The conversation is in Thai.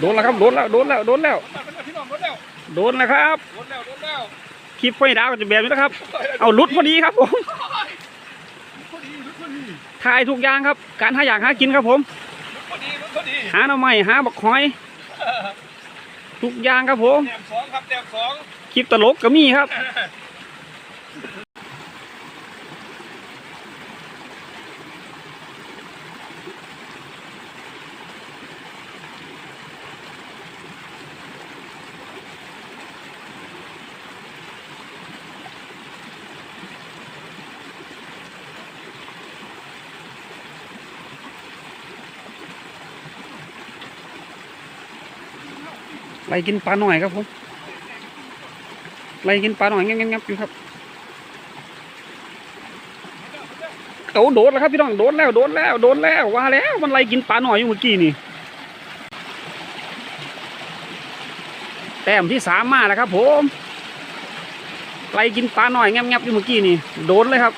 โดนแล้วครับ โดนแล้ว โดนแล้ว โดนแล้ว โดนแล้วครับ คลิปไฟดาวก็จะแบบนี้นะครับ เอาลุดพอดีครับผมถ่ายทุกอย่างครับ การหาอย่ากหากินครับผม หาหน่อไม้หาบักหอย ทุกอย่างครับผมครับแต้มสองคลิปตลกก็มีครับ ไล่กินปลาหน่อยครับผมไล่กินปลาหน่อยงับๆๆอยู่ครับโอ้โดนแล้วครับพี่น้องโดนแล้วโดนแล้วโดนแล้วว่าแล้วมันไล่กินปลาหน่อยอยู่เมื่อกี้นี่แต้มที่สามมาแล้วครับผมไล่กินปลาหน่อยงับๆอยู่เมื่อกี้นี่โดนเลยครับ